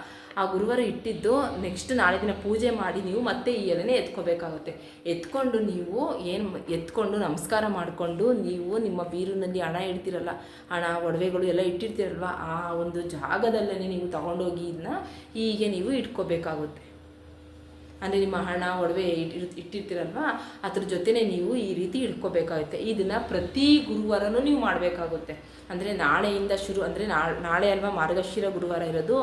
ಆ ಗುರುವಾರ ಇಟ್ಟಿದ್ದು ನೆಕ್ಸ್ಟ್ ನಾಳೆ ದಿನ ಪೂಜೆ ಮಾಡಿ ನೀವು ಮತ್ತೆ ಈ ಎಲೆನೇ ಎತ್ಕೋಬೇಕಾಗುತ್ತೆ. ಎತ್ಕೊಂಡು ನೀವು ಏನು ಎತ್ಕೊಂಡು ನಮಸ್ಕಾರ ಮಾಡಿಕೊಂಡು ನೀವು ನಿಮ್ಮ ಬೀರಿನಲ್ಲಿ ಹಣ ಇಡ್ತಿರಲ್ಲ, ಹಣ, ಒಡವೆಗಳು ಎಲ್ಲ ಇಟ್ಟಿರ್ತೀರಲ್ವ, ಆ ಒಂದು ಜಾಗದಲ್ಲೇ ನೀವು ತಗೊಂಡೋಗಿ ಇದನ್ನ ಹೀಗೆ ನೀವು ಇಟ್ಕೋಬೇಕಾಗುತ್ತೆ. ಅಂದರೆ ನಿಮ್ಮ ಹಣ, ಒಡವೆ ಇಟ್ಟಿರ್ತೀರಲ್ವ? ಅದ್ರ ಜೊತೆನೇ ನೀವು ಈ ರೀತಿ ಇಟ್ಕೋಬೇಕಾಗುತ್ತೆ. ಇದನ್ನು ಪ್ರತಿ ಗುರುವಾರನೂ ನೀವು ಮಾಡಬೇಕಾಗುತ್ತೆ. ಅಂದರೆ ನಾಳೆಯಿಂದ ಶುರು, ಅಂದರೆ ನಾಳೆ ಅಲ್ವಾ ಮಾರ್ಗಶಿರ ಗುರುವಾರ ಇರೋದು.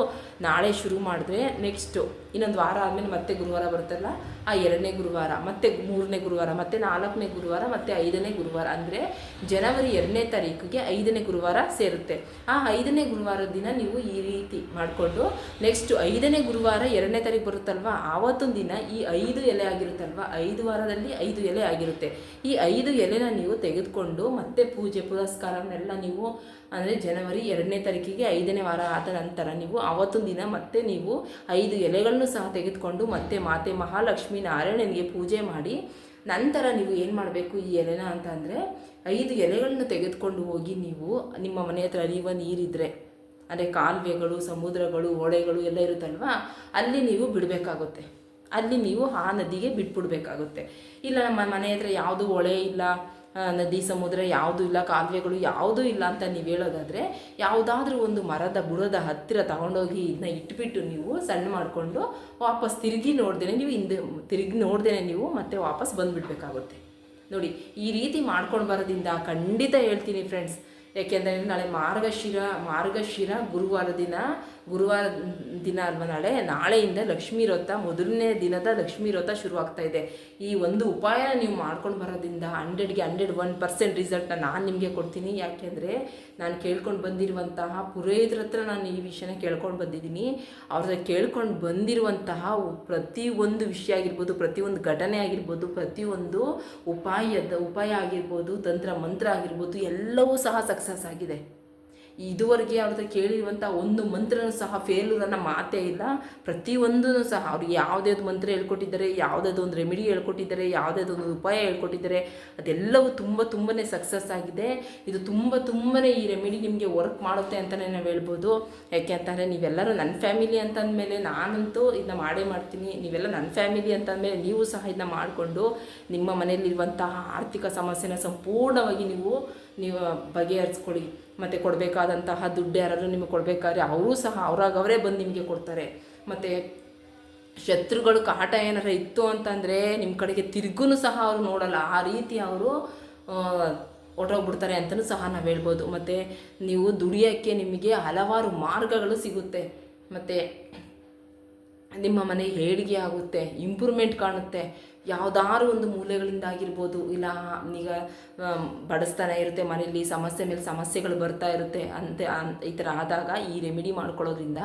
ನಾಳೆ ಶುರು ಮಾಡಿದ್ರೆ ನೆಕ್ಸ್ಟು ಇನ್ನೊಂದು ವಾರ ಆದಮೇಲೆ ಮತ್ತೆ ಗುರುವಾರ ಬರುತ್ತಲ್ಲ ಆ ಎರಡನೇ ಗುರುವಾರ, ಮತ್ತೆ ಮೂರನೇ ಗುರುವಾರ, ಮತ್ತೆ ನಾಲ್ಕನೇ ಗುರುವಾರ, ಮತ್ತೆ ಐದನೇ ಗುರುವಾರ. ಅಂದರೆ ಜನವರಿ ಎರಡನೇ ತಾರೀಕಿಗೆ ಐದನೇ ಗುರುವಾರ ಸೇರುತ್ತೆ. ಆ ಐದನೇ ಗುರುವಾರದ ದಿನ ನೀವು ಈ ರೀತಿ ಮಾಡಿಕೊಂಡು ನೆಕ್ಸ್ಟ್ ಐದನೇ ಗುರುವಾರ ಎರಡನೇ ತಾರೀಕು ಬರುತ್ತಲ್ವ? ಆವತ್ತೊಂದು ದಿನ ಈ ಐದು ಎಲೆ ಆಗಿರುತ್ತಲ್ವ? ಐದು ವಾರದಲ್ಲಿ ಐದು ಎಲೆ ಆಗಿರುತ್ತೆ. ಈ ಐದು ಎಲೆನ ನೀವು ತೆಗೆದುಕೊಂಡು ಮತ್ತೆ ಪೂಜೆ ಪುರಸ್ಕಾರನೆಲ್ಲ ನೀವು ಅಂದರೆ ಜನವರಿ ಎರಡನೇ ತಾರೀಕಿಗೆ ಐದನೇ ವಾರ ಆದ ನಂತರ ನೀವು ಆವತ್ತೊಂದು ದಿನ ಮತ್ತೆ ನೀವು ಐದು ಎಲೆಗಳನ್ನು ಸಹ ತೆಗೆದುಕೊಂಡು ಮತ್ತೆ ಮಾತೆ ಮಹಾಲಕ್ಷ್ಮಿ ನಾರಾಯಣನಿಗೆ ಪೂಜೆ ಮಾಡಿ ನಂತರ ನೀವು ಏನು ಮಾಡಬೇಕು ಈ ಎಲೆನ ಅಂತ ಅಂದರೆ ಐದು ಎಲೆಗಳನ್ನ ತೆಗೆದುಕೊಂಡು ಹೋಗಿ ನೀವು ನಿಮ್ಮ ಮನೆ ಹತ್ರ ಅರಿಯುವ ನೀರಿದ್ರೆ, ಅಂದರೆ ಕಾಲುವೆಗಳು, ಸಮುದ್ರಗಳು ಹೊಳೆಗಳು ಎಲ್ಲ ಇರುತ್ತಲ್ವಾ, ಅಲ್ಲಿ ನೀವು ಬಿಡಬೇಕಾಗುತ್ತೆ. ಅಲ್ಲಿ ನೀವು ಆ ನದಿಗೆ ಬಿಟ್ಬಿಡ್ಬೇಕಾಗುತ್ತೆ. ಇಲ್ಲ, ನಮ್ಮ ಮನೆ ಹತ್ರ ಯಾವುದು ಹೊಳೆ ಇಲ್ಲ ನದಿ ಸಮುದ್ರ ಯಾವುದೂ ಇಲ್ಲ, ಕಾಲುವೆಗಳು ಯಾವುದೂ ಇಲ್ಲ ಅಂತ ನೀವು ಹೇಳೋದಾದರೆ, ಯಾವುದಾದ್ರೂ ಒಂದು ಮರದ ಬುಡದ ಹತ್ತಿರ ತಗೊಂಡೋಗಿ ಇದನ್ನ ಇಟ್ಬಿಟ್ಟು ನೀವು ಸಣ್ಣ ಮಾಡಿಕೊಂಡು ವಾಪಸ್ ತಿರುಗಿ ನೋಡ್ದೇನೆ ನೀವು ಹಿಂದೆ, ತಿರುಗಿ ನೋಡ್ದೇನೆ ನೀವು ಮತ್ತೆ ವಾಪಸ್ ಬಂದುಬಿಡ್ಬೇಕಾಗುತ್ತೆ. ನೋಡಿ, ಈ ರೀತಿ ಮಾಡ್ಕೊಂಡು ಬರೋದ್ರಿಂದ ಖಂಡಿತ ಹೇಳ್ತೀನಿ ಫ್ರೆಂಡ್ಸ್ ಯಾಕೆಂದರೆ ನಾಳೆ ಮಾರ್ಗಶಿರ ಮಾರ್ಗಶಿರ ಗುರುವಾರ ದಿನ ಗುರುವಾರ ದಿನ ಅಲ್ವಾ ನಾಳೆ? ನಾಳೆಯಿಂದ ಲಕ್ಷ್ಮೀ ವ್ರತ, ಮೊದಲನೇ ದಿನದ ಲಕ್ಷ್ಮೀ ವ್ರತ ಶುರುವಾಗ್ತಾ ಇದೆ. ಈ ಒಂದು ಉಪಾಯ ನೀವು ಮಾಡ್ಕೊಂಡು ಬರೋದ್ರಿಂದ ಹಂಡ್ರೆಡ್ಗೆ ಹಂಡ್ರೆಡ್ ಒನ್ ಪರ್ಸೆಂಟ್ ರಿಸಲ್ಟ್ನ ನಾನು ನಿಮಗೆ ಕೊಡ್ತೀನಿ. ಯಾಕೆಂದರೆ ನಾನು ಕೇಳ್ಕೊಂಡು ಬಂದಿರುವಂತಹ ಪುರೋಹಿತರ ಹತ್ರ ನಾನು ಈ ವಿಷಯನ ಕೇಳ್ಕೊಂಡು ಬಂದಿದ್ದೀನಿ. ಅವ್ರ ಕೇಳ್ಕೊಂಡು ಬಂದಿರುವಂತಹ ಪ್ರತಿಯೊಂದು ವಿಷಯ ಆಗಿರ್ಬೋದು ಪ್ರತಿಯೊಂದು ಘಟನೆ ಆಗಿರ್ಬೋದು ಪ್ರತಿಯೊಂದು ಉಪಾಯದ ಉಪಾಯ ಆಗಿರ್ಬೋದು, ತಂತ್ರ ಮಂತ್ರ ಆಗಿರ್ಬೋದು, ಎಲ್ಲವೂ ಸಹ ಸಕ್ಸಸ್ ಆಗಿದೆ. ಇದುವರೆಗೆ ಅವ್ರದ್ದು ಕೇಳಿರುವಂಥ ಒಂದು ಮಂತ್ರನೂ ಸಹ ಫೇಲ್ಯೂರ್ ಮಾತೇ ಇಲ್ಲ. ಪ್ರತಿಯೊಂದೂ ಸಹ ಅವ್ರಿಗೆ ಯಾವುದ್ಯಾವ್ದು ಮಂತ್ರ ಹೇಳ್ಕೊಟ್ಟಿದ್ದಾರೆ ಯಾವುದಾದ್ರು ಒಂದು ರೆಮಿಡಿ ಹೇಳ್ಕೊಟ್ಟಿದ್ದಾರೆ ಯಾವುದಾದ್ರು ಒಂದು ಉಪಾಯ ಹೇಳ್ಕೊಟ್ಟಿದ್ದಾರೆ, ಅದೆಲ್ಲವೂ ತುಂಬ ತುಂಬಾ ಸಕ್ಸಸ್ ಆಗಿದೆ. ಇದು ತುಂಬ ತುಂಬನೇ ಈ ರೆಮಿಡಿ ನಿಮಗೆ ವರ್ಕ್ ಮಾಡುತ್ತೆ ಅಂತಲೇ ನಾವು ಹೇಳ್ಬೋದು. ಯಾಕೆ ಅಂತಂದರೆ ನೀವೆಲ್ಲರೂ ನನ್ನ ಫ್ಯಾಮಿಲಿ ಅಂತಂದಮೇಲೆ ನಾನಂತೂ ಇದನ್ನ ಮಾಡೇ ಮಾಡ್ತೀನಿ. ನೀವೆಲ್ಲ ನನ್ನ ಫ್ಯಾಮಿಲಿ ಅಂತಂದಮೇಲೆ ನೀವು ಸಹ ಇದನ್ನ ಮಾಡಿಕೊಂಡು ನಿಮ್ಮ ಮನೆಯಲ್ಲಿರುವಂತಹ ಆರ್ಥಿಕ ಸಮಸ್ಯೆನ ಸಂಪೂರ್ಣವಾಗಿ ನೀವು ನೀವು ಬಗೆಹರಿಸ್ಕೊಳ್ಳಿ ಮತ್ತು ಕೊಡಬೇಕಾದಂತಹ ದುಡ್ಡು ಯಾರಾದರೂ ನಿಮಗೆ ಕೊಡಬೇಕಾದ್ರೆ ಅವರೂ ಸಹ ಅವರಾಗ ಅವರೇ ಬಂದು ನಿಮಗೆ ಕೊಡ್ತಾರೆ. ಮತ್ತು ಶತ್ರುಗಳು ಕಾಟ ಏನಾರ ಇತ್ತು ಅಂತಂದರೆ ನಿಮ್ಮ ಕಡೆಗೆ ತಿರುಗೂ ಸಹ ಅವರು ನೋಡಲ್ಲ. ಆ ರೀತಿ ಅವರು ಹೊರಟೋಗ್ಬಿಡ್ತಾರೆ ಅಂತಲೂ ಸಹ ನಾವು ಹೇಳ್ಬೋದು. ಮತ್ತು ನೀವು ದುಡಿಯೋಕ್ಕೆ ನಿಮಗೆ ಹಲವಾರು ಮಾರ್ಗಗಳು ಸಿಗುತ್ತೆ. ಮತ್ತು ನಿಮ್ಮ ಮನೆ ಏಳಿಗೆ ಆಗುತ್ತೆ ಇಂಪ್ರೂವ್ಮೆಂಟ್ ಕಾಣುತ್ತೆ. ಯಾವುದಾದ್ರು ಒಂದು ಮೂಲೆಗಳಿಂದ ಆಗಿರ್ಬೋದು, ಇಲ್ಲ ಈಗ ಬಡಿಸ್ತಾನೆ ಇರುತ್ತೆ, ಮನೆಯಲ್ಲಿ ಸಮಸ್ಯೆ ಮೇಲೆ ಸಮಸ್ಯೆಗಳು ಬರ್ತಾ ಇರುತ್ತೆ ಅಂತ ಈ ಥರ ಆದಾಗ ಈ ರೆಮಿಡಿ ಮಾಡ್ಕೊಳ್ಳೋದ್ರಿಂದ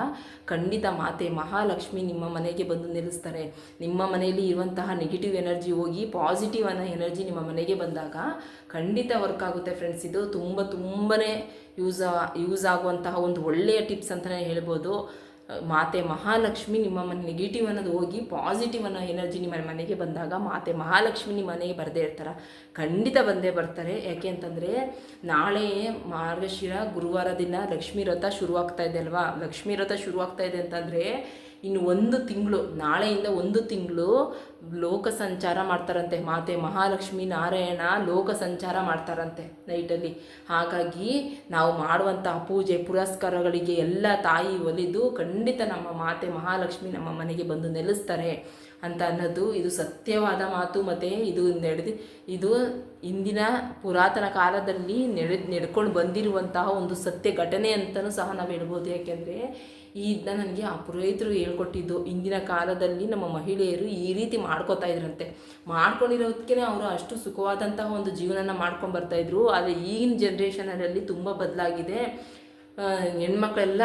ಖಂಡಿತ ಮಾತೆ ಮಹಾಲಕ್ಷ್ಮಿ ನಿಮ್ಮ ಮನೆಗೆ ಬಂದು ನಿಲ್ಲಿಸ್ತಾರೆ. ನಿಮ್ಮ ಮನೆಯಲ್ಲಿ ಇರುವಂತಹ ನೆಗೆಟಿವ್ ಎನರ್ಜಿ ಹೋಗಿ ಪಾಸಿಟಿವ್ ಅನ್ನೋ ಎನರ್ಜಿ ನಿಮ್ಮ ಮನೆಗೆ ಬಂದಾಗ ಖಂಡಿತ ವರ್ಕ್ ಆಗುತ್ತೆ ಫ್ರೆಂಡ್ಸ್ ಇದು ತುಂಬ ತುಂಬನೇ ಯೂಸ್ ಯೂಸ್ ಆಗುವಂತಹ ಒಂದು ಒಳ್ಳೆಯ ಟಿಪ್ಸ್ ಅಂತಲೇ ಹೇಳ್ಬೋದು. ಮಾತೆ ಮಹಾಲಕ್ಷ್ಮಿ ನಿಮ್ಮ ಮನೆ ನೆಗೆಟಿವ್ ಅನ್ನೋದು ಹೋಗಿ ಪಾಸಿಟಿವ್ ಅನ್ನೋ ಎನರ್ಜಿ ನಿಮ್ಮ ಮನೆಗೆ ಬಂದಾಗ ಮಾತೆ ಮಹಾಲಕ್ಷ್ಮಿ ನಿಮ್ಮ ಮನೆಗೆ ಬರದೇ ಇರ್ತಾರೆ. ಖಂಡಿತ ಬಂದೇ ಬರ್ತಾರೆ. ಯಾಕೆ ಅಂತಂದರೆ ನಾಳೆ ಮಾರ್ಗಶಿರ, ಗುರುವಾರ ದಿನ ಲಕ್ಷ್ಮೀ ವ್ರತ ಶುರುವಾಗ್ತಾ ಇದೆ ಅಲ್ವಾ? ಲಕ್ಷ್ಮೀ ವ್ರತ ಶುರುವಾಗ್ತಾ ಇದೆ ಅಂತಂದರೆ ಇನ್ನು ಒಂದು ತಿಂಗಳು, ನಾಳೆಯಿಂದ ಒಂದು ತಿಂಗಳು ಲೋಕ ಸಂಚಾರ ಮಾಡ್ತಾರಂತೆ. ಮಾತೆ ಮಹಾಲಕ್ಷ್ಮಿ, ನಾರಾಯಣ ಲೋಕ ಸಂಚಾರ ಮಾಡ್ತಾರಂತೆ ನೈಟಲ್ಲಿ. ಹಾಗಾಗಿ ನಾವು ಮಾಡುವಂತಹ ಪೂಜೆ, ಪುರಸ್ಕಾರಗಳಿಗೆ ಎಲ್ಲ ತಾಯಿ ಒಲಿದು ಖಂಡಿತ ನಮ್ಮ ಮಾತೆ ಮಹಾಲಕ್ಷ್ಮಿ ನಮ್ಮ ಮನೆಗೆ ಬಂದು ನೆಲೆಸ್ತಾರೆ. ಅಂತ ಅನ್ನೋದು ಇದು ಸತ್ಯವಾದ ಮಾತು ಮತ್ತು ಇದು ನಡೆದು, ಇದು ಇಂದಿನ ಪುರಾತನ ಕಾಲದಲ್ಲಿ ನಡೆ, ನಡ್ಕೊಂಡು ಬಂದಿರುವಂತಹ ಒಂದು ಸತ್ಯ ಘಟನೆ ಅಂತಲೂ ಸಹ ನಾವು ಹೇಳ್ಬೋದು. ಯಾಕೆಂದರೆ ಇದನ್ನ ನನಗೆ ಆ ಪುರೋಹಿತರು ಹೇಳ್ಕೊಟ್ಟಿದ್ದು ಇಂದಿನ ಕಾಲದಲ್ಲಿ ನಮ್ಮ ಮಹಿಳೆಯರು ಈ ರೀತಿ ಮಾಡ್ಕೋತಾ ಇದ್ರಂತೆ. ಮಾಡ್ಕೊಂಡಿರೋದಕ್ಕೆ ಅವರು ಅಷ್ಟು ಸುಖವಾದಂತಹ ಒಂದು ಜೀವನನ ಮಾಡ್ಕೊಂಡು ಬರ್ತಾಯಿದ್ರು ಆದರೆ ಈಗಿನ ಜನ್ರೇಷನಲ್ಲಿ ತುಂಬ ಬದಲಾಗಿದೆ. ಹೆಣ್ಮಕ್ಳೆಲ್ಲ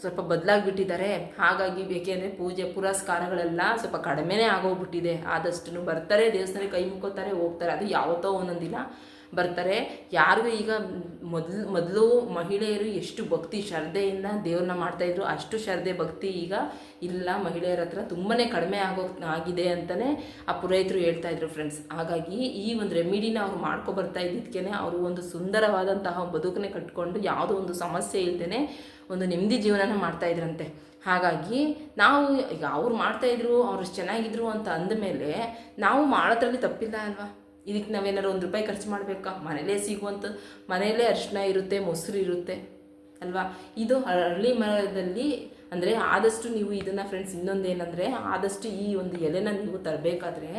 ಸ್ವಲ್ಪ ಬದಲಾಗ್ಬಿಟ್ಟಿದ್ದಾರೆ. ಹಾಗಾಗಿ ಬೇಕೆಂದರೆ ಪೂಜೆ, ಪುರಸ್ಕಾರಗಳೆಲ್ಲ ಸ್ವಲ್ಪ ಕಡಿಮೆನೇ ಆಗೋಗ್ಬಿಟ್ಟಿದೆ. ಆದಷ್ಟು ಬರ್ತಾರೆ, ದೇವಸ್ಥಾನಕ್ಕೆ ಕೈ ಮುಕ್ಕೋತಾರೆ, ಹೋಗ್ತಾರೆ. ಅದು ಯಾವತ್ತೋ ಒಂದೊಂದಿನ. ದಿನ ಬರ್ತಾರೆ. ಯಾರಿಗೂ ಈಗ ಮೊದಲು ಮೊದಲು ಮಹಿಳೆಯರು ಎಷ್ಟು ಭಕ್ತಿ ಶ್ರದ್ಧೆಯಿಂದ ದೇವ್ರನ್ನ ಮಾಡ್ತಾಯಿದ್ರು ಅಷ್ಟು ಶ್ರದ್ಧೆ, ಭಕ್ತಿ ಈಗ ಇಲ್ಲ. ಮಹಿಳೆಯರ ಹತ್ರ ತುಂಬಾ ಕಡಿಮೆ ಆಗೋ, ಆಗಿದೆ ಅಂತಲೇ ಆ ಪುರೋಹಿತರು ಹೇಳ್ತಾ ಇದ್ರು ಫ್ರೆಂಡ್ಸ್ ಹಾಗಾಗಿ ಈ ಒಂದು ರೆಮಿಡಿನ ಅವ್ರು ಮಾಡ್ಕೊ ಬರ್ತಾ ಇದ್ದಿದ್ದಕ್ಕೆ ಅವರು ಒಂದು ಸುಂದರವಾದಂತಹ ಬದುಕನ್ನೇ ಕಟ್ಕೊಂಡು ಯಾವುದೋ ಒಂದು ಸಮಸ್ಯೆ ಇಲ್ದೇ ಒಂದು ನೆಮ್ಮದಿ ಜೀವನನ ಮಾಡ್ತಾ ಇದ್ರಂತೆ. ಹಾಗಾಗಿ ನಾವು ಈಗ ಅವ್ರು ಮಾಡ್ತಾಯಿದ್ರು ಅವ್ರು ಚೆನ್ನಾಗಿದ್ರು ಅಂತ ಅಂದಮೇಲೆ ನಾವು ಮಾಡೋದ್ರಲ್ಲಿ ತಪ್ಪಿಲ್ಲ ಅಲ್ವಾ? ಇದಕ್ಕೆ ನಾವೇನಾದ್ರು ಒಂದು ರೂಪಾಯಿ ಖರ್ಚು ಮಾಡಬೇಕಾ? ಮನೇಲೇ ಸಿಗುವಂಥ ಮನೆಯಲ್ಲೇ ಅರಿಶಿನ ಇರುತ್ತೆ, ಮೊಸರು ಇರುತ್ತೆ, ಅಲ್ವಾ? ಇದು ಹಳ್ಳಿ ಮರದಲ್ಲಿ ಅಂದರೆ ಆದಷ್ಟು ನೀವು ಇದನ್ನು ಫ್ರೆಂಡ್ಸ್ ಇನ್ನೊಂದು ಏನಂದರೆ ಆದಷ್ಟು ಈ ಒಂದು ಎಲೆನ ನೀವು ತರಬೇಕಾದ್ರೆ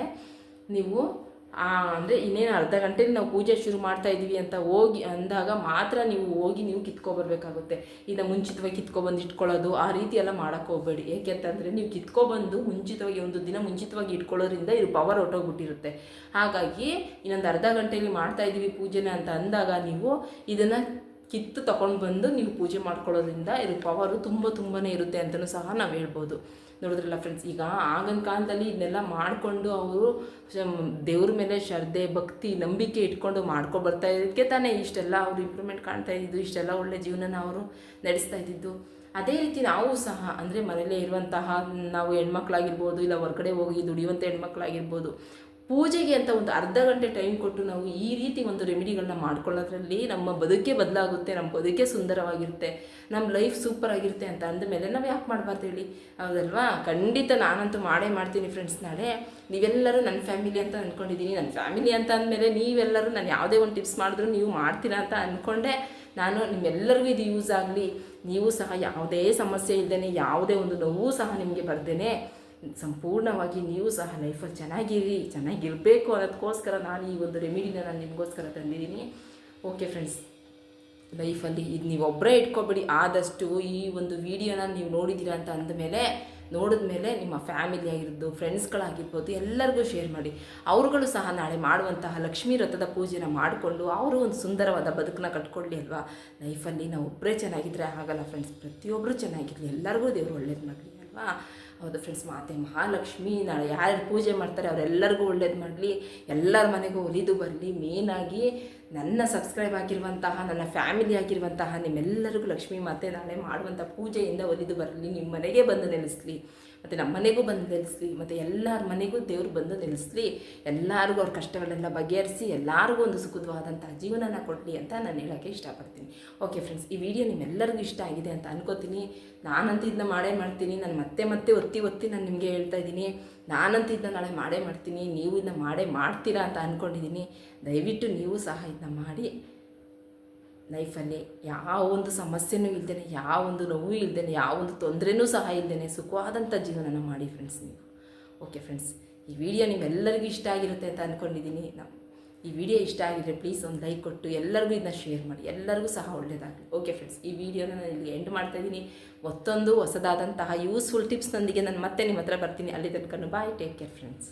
ನೀವು ಅಂದರೆ ಇನ್ನೇನು ಅರ್ಧ ಗಂಟೆಲಿ ನಾವು ಪೂಜೆ ಶುರು ಮಾಡ್ತಾ ಇದ್ದೀವಿ ಅಂತ ಹೋಗಿ ಅಂದಾಗ ಮಾತ್ರ ನೀವು ಹೋಗಿ ನೀವು ಕಿತ್ಕೊಬರ್ಬೇಕಾಗುತ್ತೆ. ಇದನ್ನು ಮುಂಚಿತವಾಗಿ ಕಿತ್ಕೊಬಂದು ಇಟ್ಕೊಳ್ಳೋದು, ಆ ರೀತಿ ಎಲ್ಲ ಮಾಡೋಕ್ಕೆ ಹೋಗಬೇಡಿ. ಏಕೆಂತಂದರೆ ನೀವು ಕಿತ್ಕೊಬಂದು ಮುಂಚಿತವಾಗಿ ಒಂದು ದಿನ ಮುಂಚಿತವಾಗಿ ಇಟ್ಕೊಳ್ಳೋದ್ರಿಂದ ಇದು ಪವರ್ ಹೊಟ್ಟೋಗ್ಬಿಟ್ಟಿರುತ್ತೆ ಹಾಗಾಗಿ ಇನ್ನೊಂದು ಅರ್ಧ ಗಂಟೆಯಲ್ಲಿ ಮಾಡ್ತಾ ಇದ್ದೀವಿ ಪೂಜೆನ ಅಂತ ಅಂದಾಗ ನೀವು ಇದನ್ನು ಕಿತ್ತು ತಗೊಂಡು ಬಂದು ನೀವು ಪೂಜೆ ಮಾಡ್ಕೊಳ್ಳೋದ್ರಿಂದ ಇದು ಪವರು ತುಂಬ ತುಂಬಾ ಇರುತ್ತೆ ಅಂತಲೂ ಸಹ ನಾವು ಹೇಳ್ಬೋದು. ನೋಡಿದ್ರಲ್ಲ ಫ್ರೆಂಡ್ಸ್ ಈಗ ಆಗಿನ ಕಾಲದಲ್ಲಿ ಇದನ್ನೆಲ್ಲ ಮಾಡಿಕೊಂಡು ಅವರು ದೇವ್ರ ಮೇಲೆ ಶ್ರದ್ಧೆ, ಭಕ್ತಿ, ನಂಬಿಕೆ ಇಟ್ಕೊಂಡು ಮಾಡ್ಕೊಂಡು ಬರ್ತಾ ಇದ್ದಕ್ಕೆ ತಾನೇ ಇಷ್ಟೆಲ್ಲ ಅವರು ಇಂಪ್ರೂವ್ಮೆಂಟ್ ಕಾಣ್ತಾ ಇದ್ದು ಇಷ್ಟೆಲ್ಲ ಒಳ್ಳೆ ಜೀವನನ ಅವರು ನಡೆಸ್ತಾ ಇದ್ದಿದ್ದು. ಅದೇ ರೀತಿ ನಾವು ಸಹ, ಅಂದರೆ ಮನೆಯಲ್ಲೇ ಇರುವಂತಹ ನಾವು ಹೆಣ್ಮಕ್ಳಾಗಿರ್ಬೋದು, ಇಲ್ಲ ಹೊರಗಡೆ ಹೋಗಿ ದುಡಿಯುವಂಥ ಹೆಣ್ಮಕ್ಳಾಗಿರ್ಬೋದು ಪೂಜೆಗೆ ಅಂತ ಒಂದು ಅರ್ಧ ಗಂಟೆ ಟೈಮ್ ಕೊಟ್ಟು ನಾವು ಈ ರೀತಿ ಒಂದು ರೆಮಿಡಿಗಳನ್ನ ಮಾಡ್ಕೊಳ್ಳೋದ್ರಲ್ಲಿ ನಮ್ಮ ಬದುಕೇ ಬದಲಾಗುತ್ತೆ, ನಮ್ಮ ಬದುಕೇ ಸುಂದರವಾಗಿರುತ್ತೆ, ನಮ್ಮ ಲೈಫ್ ಸೂಪರ್ ಆಗಿರುತ್ತೆ ಅಂತ ಅಂದಮೇಲೆ ನಾವು ಯಾಕೆ ಮಾಡಬಾರ್ದು ಹೇಳಿ? ಹೌದಲ್ವಾ? ಖಂಡಿತ ನಾನಂತೂ ಮಾಡೇ ಮಾಡ್ತೀನಿ ಫ್ರೆಂಡ್ಸ್ ನಾಳೆ. ನೀವೆಲ್ಲರೂ ನನ್ನ ಫ್ಯಾಮಿಲಿ ಅಂತ ಅಂದ್ಕೊಂಡಿದ್ದೀನಿ ನನ್ನ ಫ್ಯಾಮಿಲಿ ಅಂತ ಅಂದಮೇಲೆ ನೀವೆಲ್ಲರೂ ನಾನು ಯಾವುದೇ ಒಂದು ಟಿಪ್ಸ್ ಮಾಡಿದ್ರು ನೀವು ಮಾಡ್ತೀರಾ ಅಂತ ಅಂದ್ಕೊಂಡೆ ನಾನು ನಿಮ್ಮೆಲ್ಲರಿಗೂ ಇದು ಯೂಸ್ ಆಗಲಿ. ನೀವು ಸಹ ಯಾವುದೇ ಸಮಸ್ಯೆ ಇಲ್ಲದೇ ಯಾವುದೇ ಒಂದು ನೋವು ಸಹ ನಿಮಗೆ ಬರ್ದೇನೆ. ಸಂಪೂರ್ಣವಾಗಿ ನೀವು ಸಹ ಲೈಫಲ್ಲಿ ಚೆನ್ನಾಗಿರಿ, ಚೆನ್ನಾಗಿರಬೇಕು ಅನ್ನೋದಕ್ಕೋಸ್ಕರ ನಾನು ಈ ಒಂದು ರೆಮಿಡಿನ ನಾನು ನಿಮಗೋಸ್ಕರ ತಂದಿದ್ದೀನಿ. ಓಕೆ ಫ್ರೆಂಡ್ಸ್ ಲೈಫಲ್ಲಿ ಇದು ನೀವು ಒಬ್ಬರೇ ಇಟ್ಕೊಬೇಡಿ. ಆದಷ್ಟು ಈ ಒಂದು ವಿಡಿಯೋನ ನೀವು ನೋಡಿದ್ದೀರಾ ಅಂತ ಅಂದಮೇಲೆ ನೋಡಿದ ಮೇಲೆ ನಿಮ್ಮ ಫ್ಯಾಮಿಲಿ ಆಗಿರ್ಬೋದು ಫ್ರೆಂಡ್ಸ್ಗಳಾಗಿರ್ಬೋದು ಎಲ್ಲರಿಗೂ ಶೇರ್ ಮಾಡಿ. ಅವರುಗಳು ಸಹ ನಾಳೆ ಮಾಡುವಂತಹ ಲಕ್ಷ್ಮೀ ರಥದ ಪೂಜೆನ ಮಾಡಿಕೊಂಡು ಅವರು ಒಂದು ಸುಂದರವಾದ ಬದುಕನ್ನ ಕಟ್ಕೊಳ್ಳಿ ಅಲ್ವಾ? ಲೈಫಲ್ಲಿ ನಾವು ಒಬ್ಬರೇ ಚೆನ್ನಾಗಿದ್ದರೆ ಆಗಲ್ಲ ಫ್ರೆಂಡ್ಸ್ ಪ್ರತಿಯೊಬ್ಬರು ಚೆನ್ನಾಗಿರಲಿ. ಎಲ್ಲರಿಗೂ ದೇವರು ಒಳ್ಳೇದು ಮಾಡಲಿ ಅಲ್ವಾ? ಹೌದು ಫ್ರೆಂಡ್ಸ್ ಮಾತೆ ಮಹಾಲಕ್ಷ್ಮಿ, ನಾಳೆ ಯಾರು ಪೂಜೆ ಮಾಡ್ತಾರೆ, ಅವರೆಲ್ಲರಿಗೂ ಒಳ್ಳೇದು ಮಾಡಲಿ, ಎಲ್ಲರ ಮನೆಗೂ ಒಲಿದು ಬರಲಿ ಮೇನಾಗಿ ನನ್ನ ಸಬ್ಸ್ಕ್ರೈಬ್ ಆಗಿರುವಂತಹ, ನನ್ನ ಫ್ಯಾಮಿಲಿ ಆಗಿರುವಂತಹ ನಿಮ್ಮೆಲ್ಲರಿಗೂ ಲಕ್ಷ್ಮೀ ಮಾತೆ ನಾಳೆ ಮಾಡುವಂಥ ಪೂಜೆಯಿಂದ ಒಲಿದು ಬರಲಿ ನಿಮ್ಮ ಮನೆಗೆ ಬಂದು ನೆಲೆಸಲಿ ಮತ್ತು ನಮ್ಮ ಮನೆಗೂ ಬಂದು ನೆಲೆಸ್ಲಿ ಮತ್ತು ಎಲ್ಲರ ಮನೆಗೂ ದೇವ್ರು ಬಂದು ನೆಲೆಸ್ಲಿ ಎಲ್ಲರಿಗೂ ಅವ್ರ ಕಷ್ಟಗಳೆಲ್ಲ ಬಗೆಹರಿಸಿ, ಎಲ್ಲರಿಗೂ ಒಂದು ಸುಖದವಾದಂಥ ಜೀವನನ ಕೊಡಲಿ ಅಂತ ನಾನು ಹೇಳೋಕ್ಕೆ ಇಷ್ಟಪಡ್ತೀನಿ. ಓಕೆ ಫ್ರೆಂಡ್ಸ್ ಈ ವಿಡಿಯೋ ನಿಮ್ಮೆಲ್ಲರಿಗೂ ಇಷ್ಟ ಆಗಿದೆ ಅಂತ ಅನ್ಕೋತೀನಿ. ನಾನಂತೂ ಇದನ್ನ ಮಾಡೇ ಮಾಡ್ತೀನಿ, ನಾನು ಮತ್ತೆ ಮತ್ತೆ ಒತ್ತಿ ಒತ್ತಿ ನಾನು ನಿಮಗೆ ಹೇಳ್ತಾ ಇದ್ದೀನಿ. ನಾನಂತೂ ಇದನ್ನ ನಾಳೆ ಮಾಡೇ ಮಾಡ್ತೀನಿ, ನೀವು ಇದನ್ನ ಮಾಡೇ ಮಾಡ್ತೀರಾ ಅಂತ ಅಂದ್ಕೊಂಡಿದ್ದೀನಿ ದಯವಿಟ್ಟು ನೀವು ಸಹ ಇದನ್ನ ಮಾಡಿ. ಲೈಫಲ್ಲಿ ಯಾವ ಒಂದು ಸಮಸ್ಯೆನೂ ಇಲ್ದೇ ಯಾವ ಒಂದು ನೋವು ಇಲ್ದೇ ಯಾವ ಒಂದು ತೊಂದರೆನೂ ಸಹ ಇಲ್ದೇ ಸುಖವಾದಂಥ ಜೀವನನ ಮಾಡಿ ಫ್ರೆಂಡ್ಸ್ ನೀವು. ಓಕೆ ಫ್ರೆಂಡ್ಸ್ ಈ ವಿಡಿಯೋ ನಿಮ್ಮೆಲ್ಲರಿಗೂ ಇಷ್ಟ ಆಗಿರುತ್ತೆ ಅಂತ ಅಂದ್ಕೊಂಡಿದ್ದೀನಿ ನಾವು ಈ ವಿಡಿಯೋ ಇಷ್ಟ ಆಗಿದ್ರೆ ಪ್ಲೀಸ್ ಒಂದು ಲೈಕ್ ಕೊಟ್ಟು ಎಲ್ಲರಿಗೂ ಇದನ್ನ ಶೇರ್ ಮಾಡಿ. ಎಲ್ಲರಿಗೂ ಸಹ ಒಳ್ಳೆಯದಾಗಲಿ ಓಕೆ ಫ್ರೆಂಡ್ಸ್ ಈ ವಿಡಿಯೋನ ನಾನು ಇಲ್ಲಿ ಎಂಡ್ ಮಾಡ್ತಾ ಇದ್ದೀನಿ. ಮತ್ತೊಂದು ಹೊಸದಾದಂತಹ ಯೂಸ್ಫುಲ್ ಟಿಪ್ಸ್ನೊಂದಿಗೆ ನಾನು ಮತ್ತೆ ನಿಮ್ಮ ಹತ್ರ ಬರ್ತೀನಿ. ಅಲ್ಲಿ ತನಕ ಬಾಯ್ ಟೇಕ್ ಕೇರ್ ಫ್ರೆಂಡ್ಸ್